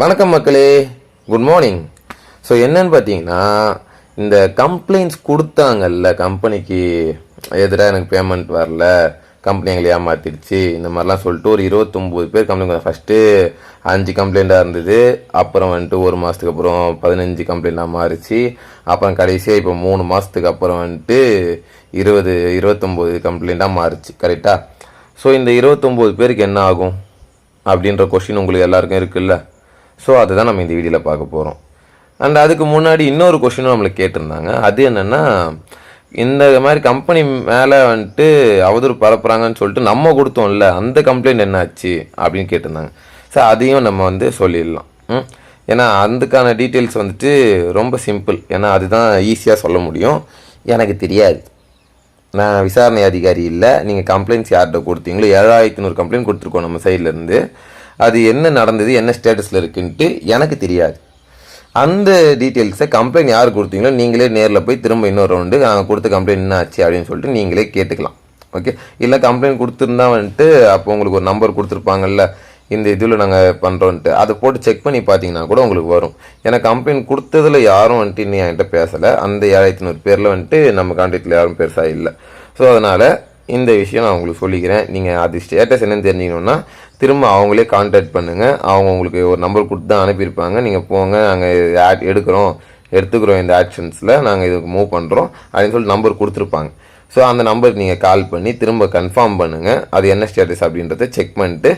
வணக்கம் மக்களே. Good morning so என்னன்னு பார்த்தீங்கன்னா இந்த கம்ப்ளைண்ட்ஸ் கொடுத்தாங்கல்ல கம்பெனிக்கு எதிராக எனக்கு பேமெண்ட் வரல கம்பெனி எங்களை ஏமாத்திடுச்சு இந்த மாதிரிலாம் சொல்லிட்டு ஒரு இருபத்தொம்போது பேர் கம்ப்ளைண்ட் ஃபஸ்ட்டு அஞ்சு கம்ப்ளைண்ட்டாக இருந்தது அப்புறம் வந்துட்டு ஒரு மாதத்துக்கு அப்புறம் பதினஞ்சு கம்ப்ளைண்ட்டாக மாறிச்சு அப்புறம் கடைசியாக இப்போ மூணு மாதத்துக்கு அப்புறம் வந்துட்டு இருபது இருபத்தொம்போது கம்ப்ளைண்ட்டாக மாறிச்சு. கரெக்டாக ஸோ இந்த இருபத்தொம்போது பேருக்கு என்ன ஆகும்? அப்படின்ற கொஷின் உங்களுக்கு எல்லாருக்கும் இருக்குல்ல? ஸோ அதுதான் நம்ம இந்த வீடியோவில் பார்க்க போகிறோம் அண்ட் அதுக்கு முன்னாடி இன்னொரு கொஷினும் நம்மளுக்கு கேட்டிருந்தாங்க. அது என்னென்னா இந்த மாதிரி கம்பெனி மேலே வந்துட்டு அவதூறு பரப்புகிறாங்கன்னு சொல்லிட்டு நம்ம கொடுத்தோம்ல அந்த கம்ப்ளைண்ட் என்னாச்சு அப்படின்னு கேட்டிருந்தாங்க. ஸோ அதையும் நம்ம வந்து சொல்லிடலாம். ம்? ஏன்னா அதுக்கான டீட்டெயில்ஸ் வந்துட்டு ரொம்ப சிம்பிள் ஏன்னா அதுதான் ஈஸியாக சொல்ல முடியும். எனக்கு தெரியாது. நான் விசாரணை அதிகாரி இல்லை. நீங்கள் கம்ப்ளைண்ட்ஸ் யார்கிட்ட கொடுத்தீங்களோ ஏழாயிரத்தி நூறு கம்ப்ளைண்ட் கொடுத்துருக்கோம் நம்ம சைட்லேருந்து அது என்ன நடந்தது என்ன ஸ்டேட்டஸில் இருக்குன்ட்டு எனக்கு தெரியாது. அந்த டீட்டெயில்ஸை கம்ப்ளைண்ட் யார் கொடுத்தீங்களோ நீங்களே நேரில் போய் திரும்ப இன்னொரு ரவுண்டு நாங்கள் கொடுத்த கம்ப்ளைண்ட் என்ன ஆச்சு அப்படின்னு சொல்லிட்டு நீங்களே கேட்டுக்கலாம். ஓகே இல்லை கம்ப்ளைண்ட் கொடுத்துருந்தா வந்துட்டு அப்போ உங்களுக்கு ஒரு நம்பர் கொடுத்துருப்பாங்கல்ல இந்த இதில் நாங்கள் பண்ணுறோன்ட்டு அதை போட்டு செக் பண்ணி பார்த்தீங்கன்னா கூட உங்களுக்கு வரும். ஏன்னா கம்ப்ளைண்ட் கொடுத்ததில் யாரும் வந்துட்டு இன்னும் என்கிட்ட பேசலை. அந்த ஏழாயிரத்தி நூறு பேரில் வந்துட்டு நம்ம கான்டாக்டில் யாரும் பெருசாக இல்லை. ஸோ அதனால் இந்த விஷயம் நான் உங்களுக்கு சொல்லிக்கிறேன். நீங்கள் அது ஸ்டேட்டஸ் என்னென்னு தெரிஞ்சுக்கணுன்னா திரும்ப அவங்களே காண்டாக்ட் பண்ணுங்கள் அவங்க உங்களுக்கு ஒரு நம்பர் கொடுத்து தான் அனுப்பியிருப்பாங்க. நீங்கள் போங்க நாங்கள் ஆட் எடுக்கிறோம் எடுத்துக்கிறோம் இந்த ஆக்ஷன்ஸில் நாங்கள் இதுக்கு மூவ் பண்ணுறோம் அப்படின்னு சொல்லி நம்பர் கொடுத்துருப்பாங்க. ஸோ அந்த நம்பர் நீங்கள் கால் பண்ணி திரும்ப கன்ஃபார்ம் பண்ணுங்கள் அது என்ன ஸ்டேட்டஸ் அப்படின்றத செக் பண்ணிட்டு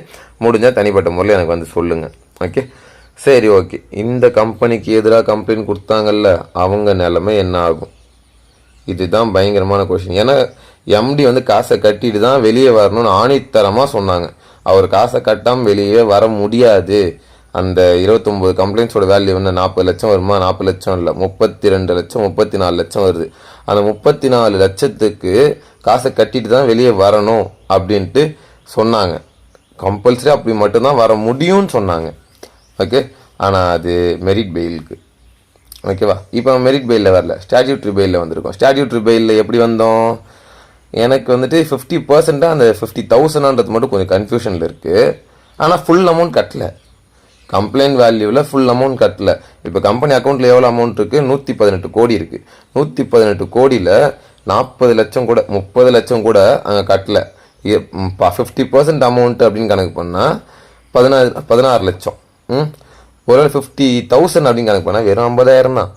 முடிஞ்சால் தனிப்பட்ட முறையில் எனக்கு வந்து சொல்லுங்கள் ஓகே சரி ஓகே இந்த கம்பெனிக்கு எதிராக கம்ப்ளைண்ட் கொடுத்தாங்கல்ல அவங்க நிலமை என்ன ஆகும்? இதுதான் பயங்கரமான கொஷின் ஏன்னா எம்டி வந்து காசை கட்டிட்டு தான் வெளியே வரணும்னு ஆணித்தரமாக சொன்னாங்க. அவர் காசை கட்டாமல் வெளியே வர முடியாது. அந்த இருபத்தொம்போது கம்ப்ளைண்ட்ஸோட வேல்யூ என்ன நாற்பது லட்சம் வருமா? நாற்பது லட்சம் இல்லை. முப்பத்தி ரெண்டு லட்சம் முப்பத்தி நாலு லட்சம் வருது. அந்த முப்பத்தி நாலு லட்சத்துக்கு காசை கட்டிட்டு தான் வெளியே வரணும் அப்படின்ட்டு சொன்னாங்க. கம்பல்சரி அப்படி மட்டும்தான் வர முடியும்னு சொன்னாங்க. ஓகே ஆனால் அது மெரிட் பெயிலுக்கு ஓகேவா இப்போ மெரிட் பெயிலில் வரல. ஸ்டாட்யூட்ரி பெயிலில் வந்திருக்கோம். ஸ்டாட்யூட்ரி பெயிலில் எப்படி வந்தோம்? எனக்கு வந்துட்டு ஃபிஃப்டி பர்சண்ட்டாக அந்த ஃபிஃப்டி தௌசண்ட்ன்றது மட்டும் கொஞ்சம் கன்ஃபியூஷனில் இருக்குது ஆனால் ஃபுல் அமௌண்ட் கட்டல. கம்ப்ளைண்ட் வேல்யூவில் ஃபுல் அமௌண்ட் கட்டல. இப்போ கம்பெனி அக்கௌண்ட்டில் எவ்வளோ அமௌண்ட் இருக்குது நூற்றி பதினெட்டு கோடி இருக்குது நூற்றி பதினெட்டு கோடியில் நாற்பது லட்சம் கூட முப்பது லட்சம் கூட அங்கே கட்டல. ஃபிஃப்டி பர்சன்ட் அமௌண்ட் அப்படின்னு கணக்கு பண்ணால் பதினாறு பதினாறு லட்சம். ம் ஒரு ஃபிஃப்டி தௌசண்ட் அப்படின்னு கணக்கு பண்ணால் வெறும் ஐம்பதாயிரம் தான்.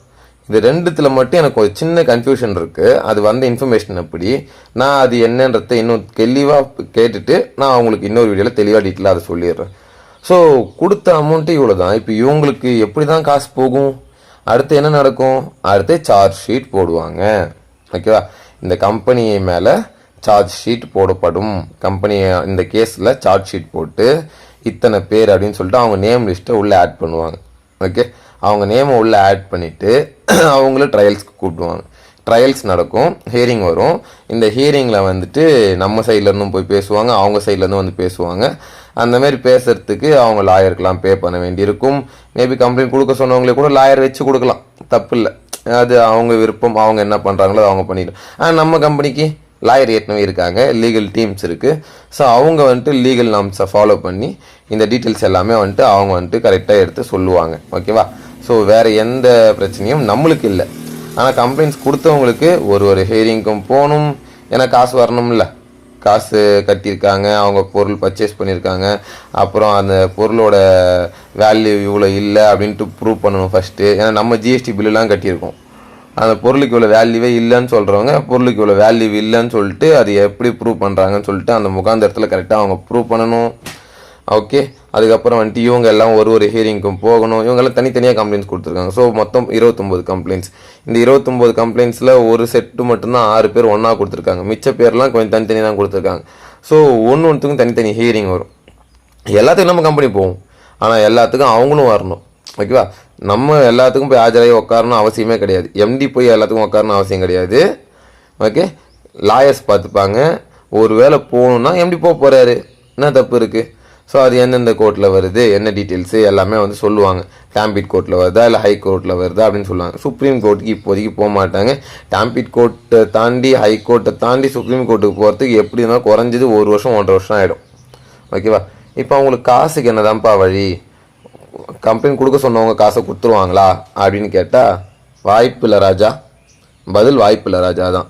இது ரெண்டுத்தில் மட்டும் எனக்கு ஒரு சின்ன கன்ஃபியூஷன் இருக்குது அது வந்த இன்ஃபர்மேஷன் அப்படி நான் அது என்னன்றதை இன்னும் தெளிவாக கேட்டுட்டு நான் அவங்களுக்கு இன்னொரு வீடியோவில் தெளிவாக டீட்டெயிலாக அதை சொல்லிடுறேன். ஸோ கொடுத்த அமௌண்ட்டு இவ்வளோ தான் இப்போ இவங்களுக்கு எப்படி தான் காசு போகும்? அடுத்து என்ன நடக்கும்? அடுத்து சார்ஜ் ஷீட் போடுவாங்க. ஓகேவா இந்த கம்பெனி மேலே சார்ஜ் ஷீட் போடப்படும். கம்பெனி இந்த கேஸில் சார்ஜ் ஷீட் போட்டு இத்தனை பேர் அப்படின்னு சொல்லிட்டு அவங்க நேம் லிஸ்ட்டை உள்ளே ஆட் பண்ணுவாங்க. ஓகே அவங்க நேமை உள்ளே ஆட் பண்ணிவிட்டு அவங்கள ட்ரையல்ஸ்க்கு கூப்பிடுவாங்க. ட்ரையல்ஸ் நடக்கும் ஹியரிங் வரும். இந்த ஹியரிங்கில் வந்துட்டு நம்ம சைட்லேருந்தும் போய் பேசுவாங்க அவங்க சைட்லேருந்தும் வந்து பேசுவாங்க. அந்தமாரி பேசுகிறதுக்கு அவங்க லாயருக்கெலாம் பே பண்ண வேண்டியிருக்கும். மேபி கம்ப்ளைண்ட் கொடுக்க சொன்னவங்களே கூட லாயர் வச்சு கொடுக்கலாம். தப்பு இல்லை. அது அவங்க விருப்பம் அவங்க என்ன பண்ணுறாங்களோ அவங்க பண்ணிடலாம் ஆனால் நம்ம கம்பெனிக்கு லாயர் ஏற்கனவே இருக்காங்க லீகல் டீம்ஸ் இருக்குது ஸோ அவங்க வந்துட்டு லீகல் நாம்ஸை ஃபாலோ பண்ணி இந்த டீட்டெயில்ஸ் எல்லாமே வந்துட்டு அவங்க வந்துட்டு கரெக்டாக எடுத்து சொல்லுவாங்க. ஓகேவா ஸோ வேறு எந்த பிரச்சனையும் நம்மளுக்கு இல்லை. ஆனால் கம்ப்ளைண்ட்ஸ் கொடுத்தவங்களுக்கு ஒரு ஒரு ஹியரிங்க்கும் போகணும். ஏன்னா காசு வரணும்ல. காசு கட்டியிருக்காங்க அவங்க பொருள் பர்ச்சேஸ் பண்ணியிருக்காங்க. அப்புறம் அந்த பொருளோட வேல்யூ இவ்வளோ இல்லை அப்படின்ட்டு ப்ரூவ் பண்ணணும் ஃபஸ்ட்டு ஏன்னா நம்ம ஜிஎஸ்டி பில்லுலாம் கட்டியிருக்கோம். அந்த பொருளுக்கு இவ்வளோ வேல்யூவே இல்லைன்னு சொல்கிறவங்க பொருளுக்கு இவ்வளோ வேல்யூ இல்லைன்னு சொல்லிட்டு அது எப்படி ப்ரூவ் பண்ணுறாங்கன்னு சொல்லிட்டு அந்த முகாந்திரத்தில் கரெக்டாக அவங்க ப்ரூவ் பண்ணணும். ஓகே அதுக்கப்புறம் வந்துட்டு இவங்க எல்லாம் ஒரு ஒரு ஹியரிங்க்கும் போகணும். இவங்கெல்லாம் தனித்தனியாக கம்ப்ளைண்ட்ஸ் கொடுத்துருக்காங்க. ஸோ மொத்தம் இருபத்தொம்போது கம்ப்ளைண்ட்ஸ் இந்த இருபத்தொம்போது கம்ப்ளைண்ட்ஸில் ஒரு செட்டு மட்டும்தான் ஆறு பேர் ஒன்றா கொடுத்துருக்காங்க. மிச்ச பேர்லாம் கொஞ்சம் தனித்தனி தான் கொடுத்துருக்காங்க. ஸோ ஒன்று ஒன்றுத்துக்கும் தனித்தனி ஹியரிங் வரும். எல்லாத்துக்கும் நம்ம கம்பெனி போகும். ஆனால் எல்லாத்துக்கும் அவங்களும் வரணும். ஓகேவா நம்ம எல்லாத்துக்கும் போய் ஆஜராகி உட்காரணும் அவசியமே கிடையாது. எம்டி போய் எல்லாத்துக்கும் உட்காரணும் அவசியம் கிடையாது. ஓகே லாயர்ஸ் பார்த்துப்பாங்க. ஒரு வேளை போகணுன்னா எம்டி போக போகிறாரு என்ன தப்பு இருக்குது ஸோ அது எந்தெந்த கோர்ட்டில் வருது என்ன டீட்டெயில்ஸு எல்லாமே வந்து சொல்லுவாங்க. டாம்பிட் கோர்ட்டில் வருதா இல்லை ஹை கோர்ட்டில் வருதா அப்படின்னு சொல்லுவாங்க. சுப்ரீம் கோர்ட்டுக்கு இப்போதைக்கு போக மாட்டாங்க. டாம்பிட் கோர்ட்டை தாண்டி ஹை கோர்ட்டை தாண்டி சுப்ரீம் கோர்ட்டுக்கு போகிறதுக்கு எப்படி இருந்தாலும் குறைஞ்சது ஒரு வருஷம் ஒன்றரை வருஷம் ஆகிடும் ஓகேவா இப்போ அவங்களுக்கு காசுக்கு என்னதான்ப்பா வழி? கம்ப்ளைண்ட் கொடுக்க சொன்னவங்க காசை கொடுத்துருவாங்களா அப்படின்னு கேட்டால் வாய்ப்பு இல்லை ராஜா. பதில் வாய்ப்பு இல்லை ராஜா தான்.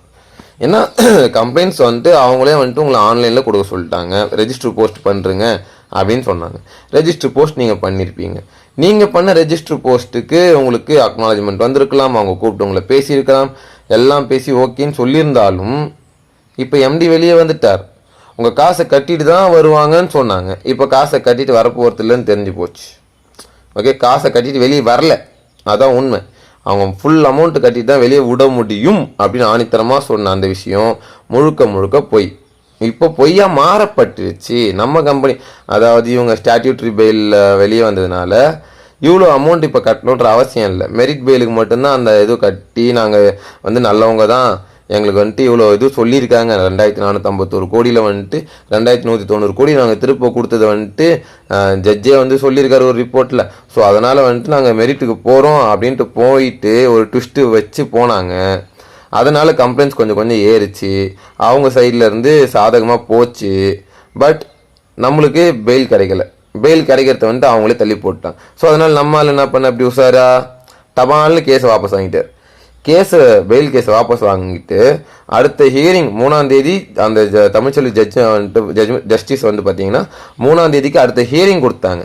ஏன்னா கம்ப்ளைண்ட்ஸ் வந்துட்டு அவங்களே வந்துட்டு உங்களை ஆன்லைனில் கொடுக்க சொல்லிட்டாங்க. ரெஜிஸ்டர் போஸ்ட் பண்ணுறங்க அப்படின்னு சொன்னாங்க. ரெஜிஸ்டர் போஸ்ட் நீங்கள் பண்ணியிருப்பீங்க நீங்கள் பண்ண ரெஜிஸ்டர் போஸ்ட்டுக்கு உங்களுக்கு அக்னாலஜ்மெண்ட் வந்திருக்கலாம். அவங்க கூப்பிட்டு உங்களை பேசியிருக்கலாம். எல்லாம் பேசி ஓகேன்னு சொல்லியிருந்தாலும் இப்போ எம்டி வெளியே வந்துட்டார். உங்கள் காசை கட்டிட்டு தான் வருவாங்கன்னு சொன்னாங்க. இப்போ காசை கட்டிட்டு வரப்போகிறது இல்லைன்னு தெரிஞ்சு போச்சு. ஓகே காசை கட்டிட்டு வெளியே வரல. அதான் உண்மை. அவங்க ஃபுல் அமௌண்ட்டு கட்டிட்டு தான் வெளியே விட முடியும் அப்படின்னு ஆணித்தரமாக சொன்ன அந்த விஷயம் முழுக்க முழுக்க போய். இப்போ பொய்யா மாறப்பட்டுருச்சு. நம்ம கம்பெனி அதாவது இவங்க ஸ்டாட்யூட்ரி பெயிலில் வெளியே வந்ததுனால இவ்வளோ அமௌண்ட் இப்போ கட்டணுன்ற அவசியம் இல்லை. மெரிட் பெயிலுக்கு மட்டும்தான் அந்த இது கட்டி நாங்கள் வந்து நல்லவங்க தான். எங்களுக்கு வந்துட்டு இவ்வளோ இது சொல்லியிருக்காங்க. ரெண்டாயிரத்தி நானூற்றம்பத்தோரு கோடியில் வந்துட்டு ரெண்டாயிரத்தி நூற்றி தொண்ணூறு கோடி நாங்கள் திருப்ப கொடுத்தது வந்துட்டு ஜட்ஜே வந்து சொல்லியிருக்காரு ஒரு ரிப்போர்ட்டில் ஸோ அதனால் வந்துட்டு நாங்கள் மெரிட்டுக்கு போகிறோம் அப்படின்ட்டு போயிட்டு ஒரு ட்விஸ்ட்டு வச்சு போனாங்க. அதனால் கம்ப்ளைண்ட்ஸ் கொஞ்சம் கொஞ்சம் ஏறிச்சு. அவங்க சைடில் இருந்து சாதகமாக போச்சு. பட் நம்மளுக்கு பெயில் கிடைக்கல. பெயில் கிடைக்கிறத வந்துட்டு அவங்களே தள்ளி போட்டான் ஸோ அதனால் நம்மால் என்ன பண்ண? அப்படி உஷாரா டபால்னு கேஸை வாபஸ் வாங்கிட்டார். கேஸை பெயில் கேஸை வாபஸ் வாங்கிட்டு அடுத்த ஹியரிங் மூணாம் தேதி அந்த ஜ தமிழ்ச்சொல்லி ஜட்ஜ் வந்துட்டு ஜட்ஜ் ஜஸ்டிஸ் வந்து பார்த்தீங்கன்னா மூணாம் தேதிக்கு அடுத்த ஹியரிங் கொடுத்தாங்க.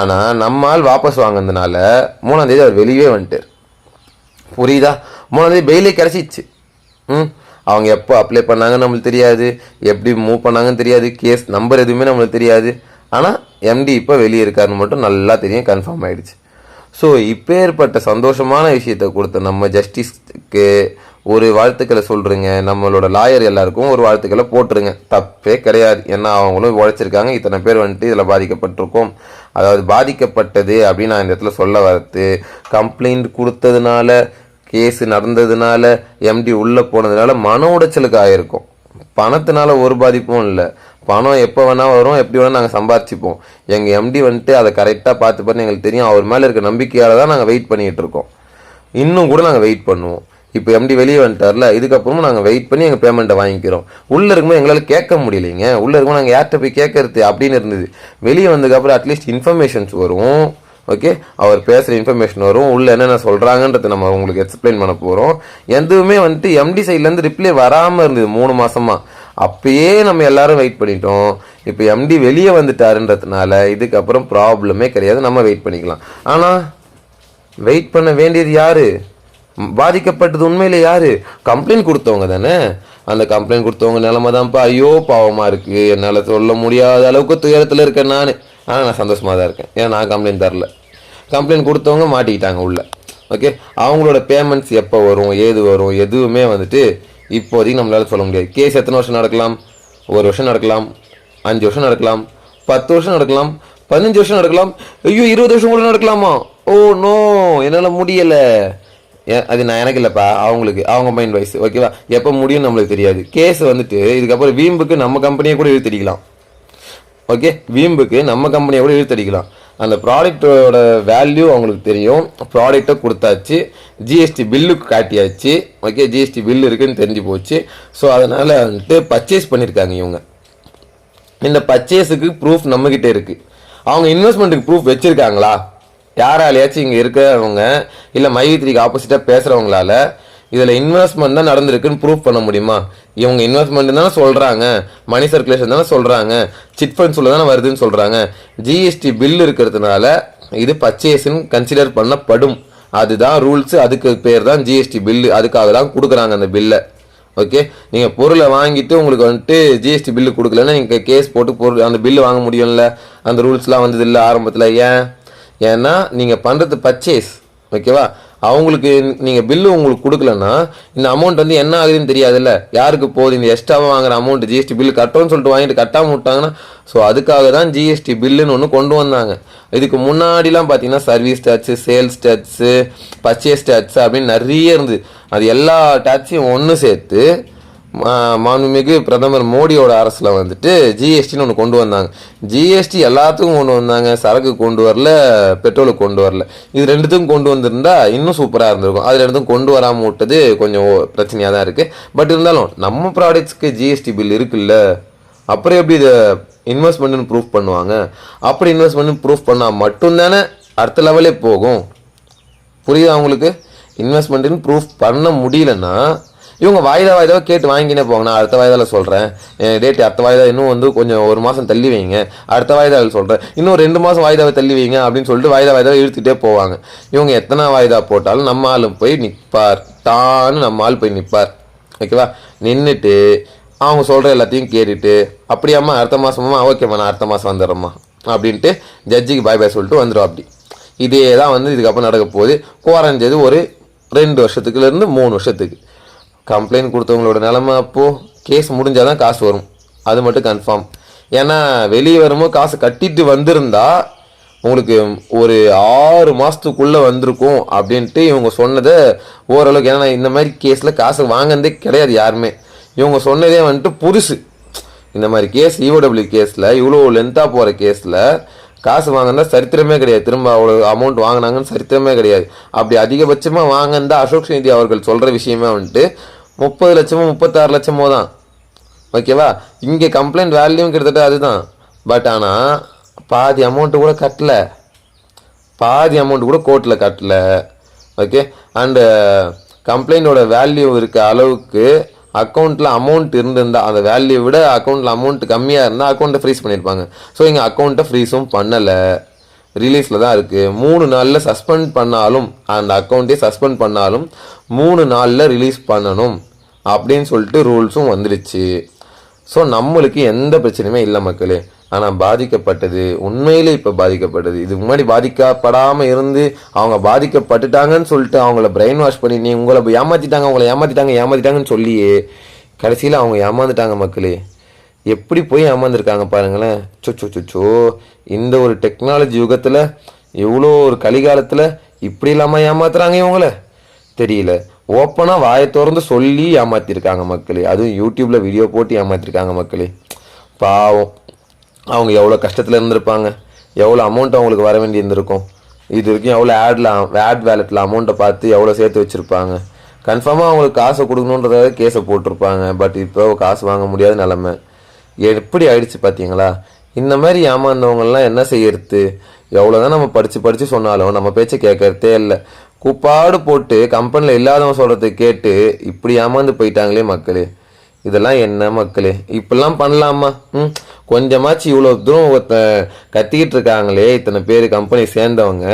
ஆனால் நம்மால் வாபஸ் வாங்கினதுனால மூணாம் தேதி அவர் வெளியே வந்துட்டார். புரியுதா? மூணாம் தேதி பெயிலே கிடச்சிச்சு. ம்? அவங்க எப்போ அப்ளை பண்ணாங்கன்னு நம்மளுக்கு தெரியாது. எப்படி மூவ் பண்ணாங்கன்னு தெரியாது. கேஸ் நம்பர் எதுவுமே நம்மளுக்கு தெரியாது. ஆனால் எம்டி இப்போ வெளியே இருக்காருன்னு மட்டும் நல்லா தெரியும் கன்ஃபார்ம் ஆகிடுச்சு ஸோ இப்போ ஏற்பட்ட சந்தோஷமான விஷயத்தை கொடுத்த நம்ம ஜஸ்டிஸ்க்கு ஒரு வாழ்த்துக்களை சொல்கிறேங்க நம்மளோட லாயர் எல்லாருக்கும் ஒரு வாழ்த்துக்களை போட்டுருங்க. தப்பே கிடையாது. ஏன்னா அவங்களும் உழைச்சிருக்காங்க. இத்தனை பேர் வந்துட்டு இதில் பாதிக்கப்பட்டிருக்கோம். அதாவது பாதிக்கப்பட்டது அப்படின்னு நான் இந்த இடத்துல சொல்ல வரது. கம்ப்ளைண்ட் கொடுத்ததுனால கேஸு நடந்ததுனால எம்டி உள்ளே போனதுனால மன உடைச்சலுக்கு ஆயிருக்கும். பணத்தினால ஒரு பாதிப்பும் இல்லை. பணம் எப்போ வேணால் வரும் எப்படி வேணால் நாங்கள் சம்பாதிச்சுப்போம். எங்கள் எம்டி வந்துட்டு அதை கரெக்டாக பார்த்து பார்த்து எங்களுக்கு தெரியும். அவர் மேலே இருக்க நம்பிக்கையால் தான் நாங்கள் வெயிட் பண்ணிகிட்டு இருக்கோம். இன்னும் கூட நாங்கள் வெயிட் பண்ணுவோம். இப்போ எம்டி வெளியே வந்துட்டார்ல இதுக்கப்புறமும் நாங்கள் வெயிட் பண்ணி எங்கள் பேமெண்ட்டை வாங்கிக்கிறோம். உள்ளே இருக்கும்போது எங்களால் கேட்க முடியலைங்க. உள்ளே இருக்கும்போது நாங்கள் யார்கிட்ட போய் கேட்கறது அப்படின்னு இருந்தது. வெளியே வந்ததுக்கப்புறம் அட்லீஸ்ட் இன்ஃபர்மேஷன்ஸ் வரும். ஓகே அவர் பேசுகிற இன்ஃபர்மேஷன் வரும். உள்ள என்னென்ன சொல்கிறாங்கன்றத நம்ம உங்களுக்கு எக்ஸ்பிளைன் பண்ண போகிறோம் எதுவுமே வந்துட்டு எம்டி சைட்லேருந்து ரிப்ளை வராமல் இருந்தது மூணு மாதமாக அப்பயே நம்ம எல்லாரும் வெயிட் பண்ணிட்டோம். இப்போ எம்டி வெளியே வந்துட்டாருன்றதுனால இதுக்கப்புறம் ப்ராப்ளமே கிடையாது. நம்ம வெயிட் பண்ணிக்கலாம். ஆனால் வெயிட் பண்ண வேண்டியது யார்? பாதிக்கப்பட்டது உண்மையில் யார்? கம்ப்ளைண்ட் கொடுத்தவங்க தானே. அந்த கம்ப்ளைண்ட் கொடுத்தவங்க நிலமை தான்ப்பா ஐயோ பாவமாக இருக்குது என்னால் சொல்ல முடியாத அளவுக்கு துயரத்தில் இருக்கேன் நான். ஆனால் நான் சந்தோஷமாக தான் இருக்கேன். ஏன்னா நான் கம்ப்ளைண்ட் தரல. கம்ப்ளைண்ட் கொடுத்தவங்க மாட்டிக்கிட்டாங்க உள்ள. ஓகே அவங்களோட பேமெண்ட்ஸ் எப்போ வரும் ஏது வரும் எதுவுமே வந்துட்டு இப்போதைக்கு நம்மளால் சொல்ல முடியாது. கேஸ் எத்தனை வருஷம் நடக்கலாம்? ஒரு வருஷம் நடக்கலாம். அஞ்சு வருஷம் நடக்கலாம். பத்து வருஷம் நடக்கலாம். பதினஞ்சு வருஷம் நடக்கலாம். ஐயோ இருபது வருஷம் கூட நடக்கலாமா? ஓ நோ என்னால் முடியலை. ஏ- அது நான் எனக்கு இல்லைப்பா. அவங்களுக்கு அவங்க மைண்ட் வைஸ் ஓகேவா எப்போ முடியும்னு நம்மளுக்கு தெரியாது. கேஸ் வந்துட்டு இதுக்கப்புறம் வீம்புக்கு நம்ம கம்பெனியை கூட இழுத்தடிக்கலாம். ஓகே வீம்புக்கு நம்ம கம்பெனியை கூட இழுத்தடிக்கலாம்? அந்த ப்ராடக்டோட வேல்யூ அவங்களுக்கு தெரியும். ப்ராடக்டை கொடுத்தாச்சு. ஜிஎஸ்டி பில்லுக்கு காட்டியாச்சு. ஓகே ஜிஎஸ்டி பில் இருக்குன்னு தெரிஞ்சு போச்சு. ஸோ அதனால் வந்துட்டு பர்ச்சேஸ் பண்ணியிருக்காங்க இவங்க. இந்த பர்ச்சேஸுக்கு ப்ரூஃப் நம்மக்கிட்ட இருக்குது அவங்க இன்வெஸ்ட்மெண்ட்டுக்கு ப்ரூஃப் வச்சுருக்காங்களா? யாராலையாச்சும் இங்கே இருக்கிறவங்க இல்லை மைவித்திரிக்கு ஆப்போசிட்டாக பேசுகிறவங்களால இதில் இன்வெஸ்ட்மெண்ட் தான் நடந்திருக்குன்னு ப்ரூஃப் பண்ண முடியுமா? இவங்க இன்வெஸ்ட்மெண்ட் தானே சொல்கிறாங்க மணி சர்க்குலேஷன் தானே சொல்கிறாங்க சிட் ஃபண்ட்ஸ் உள்ள தானே வருதுன்னு சொல்கிறாங்க ஜிஎஸ்டி பில் இருக்கிறதுனால இது பர்ச்சேஸ்ன்னு கன்சிடர் பண்ணப்படும். அதுதான் ரூல்ஸு அதுக்கு பேர் தான் ஜிஎஸ்டி பில்லு அதுக்காக தான் கொடுக்குறாங்க அந்த பில்லை ஓகே நீங்கள் பொருளை வாங்கிட்டு உங்களுக்கு வந்துட்டு ஜிஎஸ்டி பில்லு கொடுக்கலன்னா நீங்கள் கேஸ் போட்டு பொருள் அந்த பில்லு வாங்க முடியும்ல? அந்த ரூல்ஸ்லாம் வந்தது இல்லை ஆரம்பத்தில். ஏன்? ஏன்னா நீங்கள் பண்ணுறது பர்ச்சேஸ் ஓகேவா அவங்களுக்கு நீங்கள் பில்லு உங்களுக்கு கொடுக்கலன்னா இந்த அமௌண்ட் வந்து என்ன ஆகுதுன்னு தெரியாதுல்ல? யாருக்கு போகுது? இந்த எக்ஸ்ட்ராவாக வாங்குற அமௌண்ட் ஜிஎஸ்டி பில்லு கட்டணும்னு சொல்லிட்டு வாங்கிட்டு கட்டாமல் விட்டாங்கன்னா ஸோ அதுக்காக தான் ஜிஎஸ்டி பில்லுன்னு ஒன்று கொண்டு வந்தாங்க. இதுக்கு முன்னாடிலாம் பார்த்தீங்கன்னா service tax sales tax purchase tax அப்படின்னு நிறைய இருந்தது. அது எல்லா டேக்ஸையும் ஒன்று சேர்த்து மாண்புமிகு பிரதமர் மோடியோட அரசில் வந்துட்டு ஜிஎஸ்டின்னு ஒன்று கொண்டு வந்தாங்க. ஜிஎஸ்டி எல்லாத்துக்கும் கொண்டு வந்தாங்க. சரக்கு கொண்டு வரல பெட்ரோலுக்கு கொண்டு வரல. இது ரெண்டுத்துக்கும் கொண்டு வந்திருந்தா இன்னும் சூப்பராக இருந்திருக்கும். அது ரெண்டுத்தும் கொண்டு வராமல் விட்டது கொஞ்சம் பிரச்சனையாக தான் இருக்குது பட் இருந்தாலும் நம்ம ப்ராடக்ட்ஸ்க்கு ஜிஎஸ்டி பில் இருக்குல்ல? அப்புறம் எப்படி இதை இன்வெஸ்ட்மெண்ட்னு ப்ரூஃப் பண்ணுவாங்க? அப்படி இன்வெஸ்ட்மெண்ட் ப்ரூஃப் பண்ணால் மட்டும்தானே அடுத்த லெவலே போகும்? புரியுதா உங்களுக்கு? இன்வெஸ்ட்மெண்ட்டுன்னு ப்ரூஃப் பண்ண முடியலன்னா இவங்க வாய்தா வாய்தாவை கேட்டு வாங்கினே போங்க. நான் அடுத்த வாய்தால சொல்கிறேன் டேட்டு அடுத்த வாய்தா இன்னும் வந்து கொஞ்சம் ஒரு மாதம் தள்ளி வைங்க. அடுத்த வாய்தாவில் சொல்கிறேன் இன்னும் ரெண்டு மாதம் வாய்தாவை தள்ளி வைங்க அப்படின்னு சொல்லிட்டு வாய்தா வாய்தாவை இழுத்துட்டே போவாங்க. இவங்க எத்தனை வாய்தா போட்டாலும் நம்ம ஆளும் போய் நிற்பார் தான்னு நம்ம ஆள் போய் நிற்பார் ஓகேவா நின்றுட்டு அவங்க சொல்கிற எல்லாத்தையும் கேட்டுட்டு அப்படியாம்மா அடுத்த மாதமா ஓகேம்மா நான் அடுத்த மாதம் வந்துடுறேம்மா. அப்படின்ட்டு ஜட்ஜிக்கு பாய் பாய் சொல்லிட்டு வந்துடும் அப்படி. இதே தான் வந்து இதுக்கப்புறம் நடக்க போகுது. குறைஞ்சது ஒரு ரெண்டு வருஷத்துக்குலேருந்து மூணு வருஷத்துக்கு. கம்ப்ளைண்ட் கொடுத்தவங்களோட நிலமை அப்போது கேஸ் முடிஞ்சால் தான் காசு வரும். அது மட்டும் கன்ஃபார்ம் ஏன்னா வெளியே வரும்போது காசு கட்டிட்டு வந்திருந்தா உங்களுக்கு ஒரு ஆறு மாதத்துக்குள்ளே வந்திருக்கும் அப்படின்ட்டு இவங்க சொன்னதை ஓரளவுக்கு ஏன்னா இந்த மாதிரி கேஸில் காசு வாங்கினதே கிடையாது யாருமே. இவங்க சொன்னதே வந்துட்டு புதுசு. இந்த மாதிரி கேஸ் இஓடபிள்யூ கேஸில் இவ்வளோ லென்த்தாக போகிற கேஸில் காசு வாங்கினா சரித்திரமே கிடையாது. திரும்ப அவ்வளோ அமௌண்ட் வாங்கினாங்கன்னு சரித்திரமே கிடையாது. அப்படி அதிகபட்சமாக வாங்கினா அசோக் நிதி அவர்கள் சொல்கிற விஷயமே வந்துட்டு முப்பது லட்சமோ முப்பத்தாறு லட்சமோ தான். ஓகேவா இங்கே கம்ப்ளைண்ட் வேல்யூம் கிட்டத்தட்ட அதுதான். பட் ஆனால் பாதி அமௌண்ட்டு கூட கட்டல. பாதி அமௌண்ட் கூட கோர்ட்டில் கட்டல. ஓகே அண்டு கம்ப்ளைண்டோட வேல்யூ இருக்க அளவுக்கு அக்கௌண்ட்டில் அமௌண்ட் இருந்திருந்தால் அந்த வேல்யூ விட அக்கௌண்ட்டில் அமௌண்ட் கம்மியாக இருந்தால் அக்கௌண்ட்டை ஃப்ரீஸ் பண்ணியிருப்பாங்க ஸோ இங்கே அக்கௌண்ட்டை ஃப்ரீஸும் பண்ணலை. ரிலீஸில் தான் இருக்குது மூணு நாளில் சஸ்பெண்ட் பண்ணாலும் அந்த அக்கௌண்ட்டே சஸ்பெண்ட் பண்ணாலும் மூணு நாளில் ரிலீஸ் பண்ணணும் அப்படின்னு சொல்லிட்டு ரூல்ஸும் வந்துடுச்சு. ஸோ நம்மளுக்கு எந்த பிரச்சனையுமே இல்லை மக்களே. ஆனால் பாதிக்கப்பட்டது உண்மையிலே இப்போ பாதிக்கப்பட்டது. இதுக்கு முன்னாடி பாதிக்கப்படாமல் இருந்து அவங்க பாதிக்கப்பட்டுட்டாங்கன்னு சொல்லிட்டு அவங்கள பிரெயின் வாஷ் பண்ணி நீ உங்களை ஏமாற்றிட்டாங்க அவங்கள ஏமாற்றிட்டாங்க ஏமாற்றிட்டாங்கன்னு சொல்லியே. கடைசியில் அவங்க ஏமாந்துட்டாங்க மக்களே. எப்படி போய் ஏமாந்துருக்காங்க பாருங்களேன். சொச்சோ சொச்சோ இந்த ஒரு டெக்னாலஜி யுகத்தில் எவ்வளோ ஒரு கலிகாலத்தில் இப்படி இல்லாமல் ஏமாத்துறாங்க இவங்கள? தெரியல. ஓப்பனாக வாயை திறந்து சொல்லி ஏமாத்திருக்காங்க மக்களே. அதுவும் யூடியூப்பில் வீடியோ போட்டு ஏமாத்திருக்காங்க மக்களே. பாவம். அவங்க எவ்வளோ கஷ்டத்தில் இருந்திருப்பாங்க. எவ்வளோ அமௌண்ட் அவங்களுக்கு வர வேண்டி இருந்திருக்கும். இது வரைக்கும் எவ்வளோ ஆட்ல ஆட் வேலெட்டில் அமௌண்ட்டை பார்த்து எவ்வளோ சேர்த்து வச்சுருப்பாங்க. கன்ஃபார்மாக அவங்களுக்கு காசை கொடுக்கணுன்றதாக கேஸை போட்டிருப்பாங்க. பட் இப்போ காசு வாங்க முடியாத நிலமை. எப்படி ஆயிடுச்சு பார்த்தீங்களா இந்த மாதிரி ஏமாந்தவங்கலாம் என்ன செய்யறது? எவ்வளோதான் நம்ம படித்து படித்து சொன்னாலும் நம்ம பேச்சை கேட்கறதே இல்லை. குப்பாடு போட்டு கம்பெனியில் இல்லாதவங்க சொல்கிறத கேட்டு இப்படி ஏமாந்து போயிட்டாங்களே மக்களே. இதெல்லாம் என்ன மக்களே? இப்படிலாம் பண்ணலாமா? ம்? கொஞ்சமாச்சு இவ்வளோ தூரம் ஒருத்த கத்திக்கிட்டு இருக்காங்களே. இத்தனை பேர் கம்பெனி சேர்ந்தவங்க.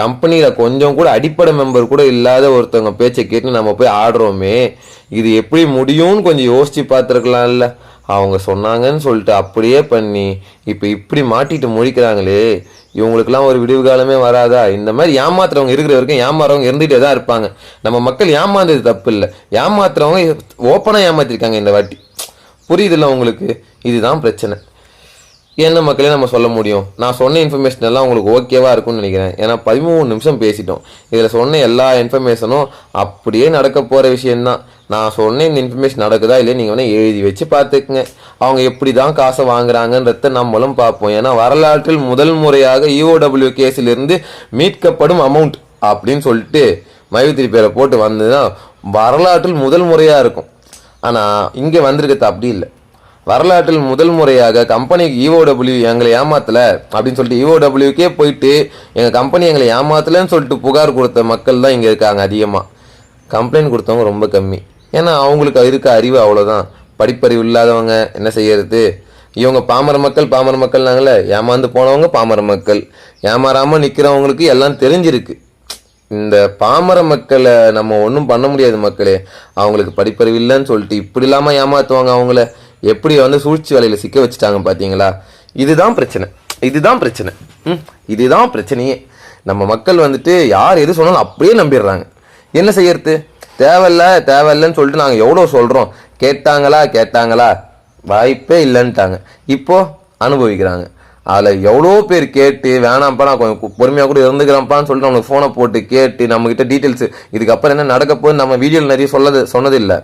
கம்பெனியில் கொஞ்சம் கூட அடிப்படை மெம்பர் கூட இல்லாத ஒருத்தவங்க பேச்சை கேட்டு நம்ம போய் ஆடுறோமே. இது எப்படி முடியும்னு கொஞ்சம் யோசித்து பார்த்துருக்கலாம்ல. அவங்க சொன்னாங்கன்னு சொல்லிட்டு அப்படியே பண்ணி இப்போ இப்படி மாட்டிட்டு முழிக்கிறாங்களே. இவங்களுக்கெல்லாம் ஒரு விடிவு காலமே வராதா? இந்த மாதிரி ஏமாத்துறவங்க இருக்கிற வரைக்கும் ஏமாறவங்க இருந்துகிட்டே தான் இருப்பாங்க. நம்ம மக்கள் ஏமாந்தது தப்பு இல்லை ஏமாத்துறவங்க ஓப்பனாக ஏமாத்திருக்காங்க இந்த வாட்டி. புரியுதுல்ல உங்களுக்கு? இதுதான் பிரச்சனை. என்ன மக்களே நம்ம சொல்ல முடியும்? நான் சொன்ன இன்ஃபர்மேஷன் எல்லாம் உங்களுக்கு ஓகேவா இருக்கும்னு நினைக்கிறேன். ஏன்னா பதிமூணு நிமிஷம் பேசிட்டோம். இதில் சொன்ன எல்லா இன்ஃபர்மேஷனும் அப்படியே நடக்க போகிற விஷயந்தான் நான் சொன்ன இந்த இன்ஃபர்மேஷன் நடக்குதா இல்லையா நீங்கள் வேணால் எழுதி வச்சு பார்த்துக்குங்க. அவங்க எப்படி தான் காசை வாங்குறாங்கன்றத நம்மளும் பார்ப்போம். ஏன்னா வரலாற்றில் முதல் முறையாக இஓடபிள்யூ கேஸிலிருந்து மீட்கப்படும் அமௌண்ட் அப்படின்னு சொல்லிட்டு மைவித்திரி பேரை போட்டு வந்ததுன்னா வரலாற்றில் முதல் முறையாக இருக்கும். ஆனால் இங்கே வந்திருக்கிறது அப்படி இல்லை. வரலாற்றில் முதல் முறையாக கம்பெனிக்கு இஓடபிள்யூ எங்களை ஏமாத்தல அப்படின்னு சொல்லிட்டு இஓடபிள்யூக்கே போயிட்டு எங்கள் கம்பெனி எங்களை ஏமாத்தலன்னு சொல்லிட்டு புகார் கொடுத்த மக்கள் தான் இங்கே இருக்காங்க அதிகமாக கம்ப்ளைண்ட் கொடுத்தவங்க ரொம்ப கம்மி. ஏன்னா அவங்களுக்கு இருக்க அறிவு அவ்வளோதான் படிப்பறிவு இல்லாதவங்க என்ன செய்யறது? இவங்க பாமர மக்கள் பாமர மக்கள்னாங்களே ஏமாந்து போனவங்க பாமர மக்கள். ஏமாறாமல் நிற்கிறவங்களுக்கு எல்லாம் தெரிஞ்சிருக்கு. இந்த பாமர மக்களை நம்ம ஒன்றும் பண்ண முடியாது மக்களே. அவங்களுக்கு படிப்பறிவு இல்லைன்னு சொல்லிட்டு இப்படி இல்லாமல் ஏமாத்துவாங்க அவங்கள. எப்படி வந்து சூழ்ச்சி வலையில் சிக்க வச்சுட்டாங்க பார்த்தீங்களா இதுதான் பிரச்சனை. இதுதான் பிரச்சனை. ம் இதுதான் பிரச்சனையே. நம்ம மக்கள் வந்துட்டு யார் எது சொன்னாலும் அப்படியே நம்பிடுறாங்க. என்ன செய்யறது? தேவையில்ல தேவையில்லைன்னு சொல்லிட்டு நாங்கள் எவ்வளோ சொல்கிறோம் கேட்டாங்களா கேட்டாங்களா? வாய்ப்பே இல்லைன்ட்டாங்க இப்போது அனுபவிக்கிறாங்க. அதில் எவ்வளோ பேர் கேட்டு வேணாம்ப்பா நான் கொஞ்சம் பொறுமையாக கூட இருந்துக்கிறேன்ப்பான்னு சொல்லிட்டு நம்மளுக்கு ஃபோனை போட்டு கேட்டு நம்மக்கிட்ட டீட்டெயில்ஸ் இதுக்கப்புறம் என்ன நடக்க போகுது நம்ம வீடியோவில் நிறைய சொல்லது சொன்னதில்லை.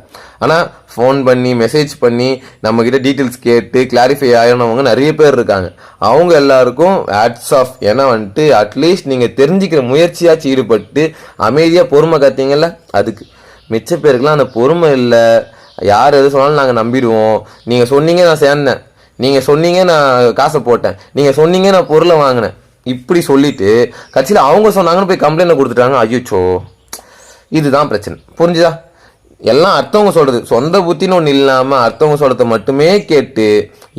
ஆனால் ஃபோன் பண்ணி மெசேஜ் பண்ணி நம்மக்கிட்ட டீட்டெயில்ஸ் கேட்டு கிளாரிஃபை ஆகினவங்க நிறைய பேர் இருக்காங்க. அவங்க எல்லாருக்கும் ஆட்ஸ் ஆஃப் ஏன்னா வந்துட்டு அட்லீஸ்ட் நீங்கள் தெரிஞ்சுக்கிற முயற்சியாச்சு ஈடுபட்டு அமைதியாக பொறுமை கத்தீங்கல்ல அதுக்கு. மிச்ச பேருக்குலாம் அந்த பொறுமை இல்லை. யார் எது சொன்னாலும் நாங்கள் நம்பிடுவோம். நீங்கள் சொன்னீங்க நான் சேர்ந்தேன். நீங்கள் சொன்னீங்க நான் காசை போட்டேன். நீங்கள் சொன்னீங்க நான் பொருளை வாங்கினேன். இப்படி சொல்லிவிட்டு கட்சியில் அவங்க சொன்னாங்கன்னு போய் கம்ப்ளைண்ட் கொடுத்துட்டாங்க. ஐயோச்சோ. இதுதான் பிரச்சனை. புரிஞ்சுதா? எல்லாம் அடுத்தவங்க சொல்கிறது சொந்த புத்தின்னு ஒன்று இல்லாமல் அடுத்தவங்க சொல்கிறத மட்டுமே கேட்டு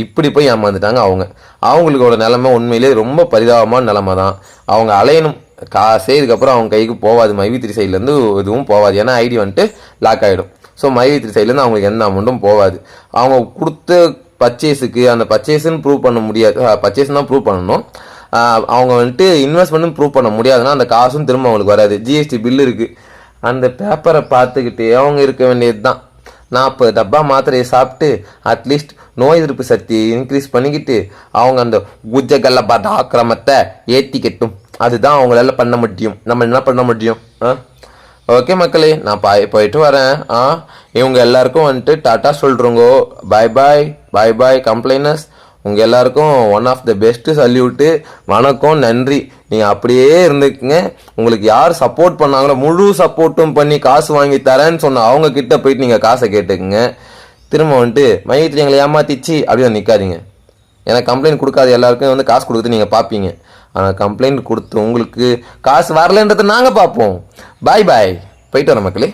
இப்படி போய் ஏமாந்துட்டாங்க அவங்க. அவங்களுக்கோட நிலமை உண்மையிலேயே ரொம்ப பரிதாபமான நிலமை தான் அவங்க அலையணும். காசே இதுக்கப்புறம் அவங்க கைக்கு போகாது மைவித்திரி சைட்லேருந்து எதுவும் போகாது ஏன்னா ஐடி வந்துட்டு லாக் ஆகிடும் ஸோ மைவித்திரி சைட்லேருந்து அவங்களுக்கு எந்த அமௌண்ட்டும் போகாது அவங்க கொடுத்த பர்ச்சேஸுக்கு அந்த பர்ச்சேஸ்ன்னு ப்ரூவ் பண்ண முடியாது. பர்ச்சேஸ் தான் ப்ரூவ் பண்ணணும். அவங்க வந்துட்டு இன்வெஸ்ட்மெண்ட்டும் ப்ரூவ் பண்ண முடியாதுன்னா அந்த காசும் திரும்ப அவங்களுக்கு வராது. ஜிஎஸ்டி பில் இருக்குது அந்த பேப்பரை பார்த்துக்கிட்டு அவங்க இருக்க வேண்டியது தான் நாற்பது டப்பா மாத்திரையை சாப்பிட்டு அட்லீஸ்ட் நோய் எதிர்ப்பு சக்தியை இன்க்ரீஸ் பண்ணிக்கிட்டு அவங்க அந்த குஜகல்ல பார்த்த ஆக்கிரமத்தை ஏற்றிக்கட்டும் அதுதான் அவங்களால பண்ண முடியும். நம்ம என்ன பண்ண முடியும்? ஆ? ஓகே மக்களே நான் பாய் போயிட்டு வரேன். ஆ இவங்க எல்லாருக்கும் வந்துட்டு டாட்டா சொல்கிறோங்கோ பாய் பாய் பாய் பாய் கம்ப்ளைனர்ஸ் உங்கள் எல்லாருக்கும் one of the best salute வணக்கம் நன்றி. நீங்கள் அப்படியே இருந்துக்குங்க. உங்களுக்கு யார் சப்போர்ட் பண்ணாங்களோ முழு சப்போர்ட்டும் பண்ணி காசு வாங்கி தரேன்னு சொன்ன அவங்க கிட்ட போயிட்டு நீங்கள் காசை கேட்டுக்குங்க. திரும்ப வந்துட்டு மையத்தில் எங்களை ஏமாத்திச்சு அப்படின்னு நிற்காதீங்க ஏன்னா கம்ப்ளைண்ட் கொடுக்காத எல்லாருக்கும் வந்து காசு கொடுத்து நீங்கள் பார்ப்பீங்க ஆனால் கம்ப்ளைண்ட் கொடுத்து உங்களுக்கு காசு வரலன்றதை நாங்கள் பார்ப்போம். பாய் பாய் போயிட்டு வரோம் மக்களே.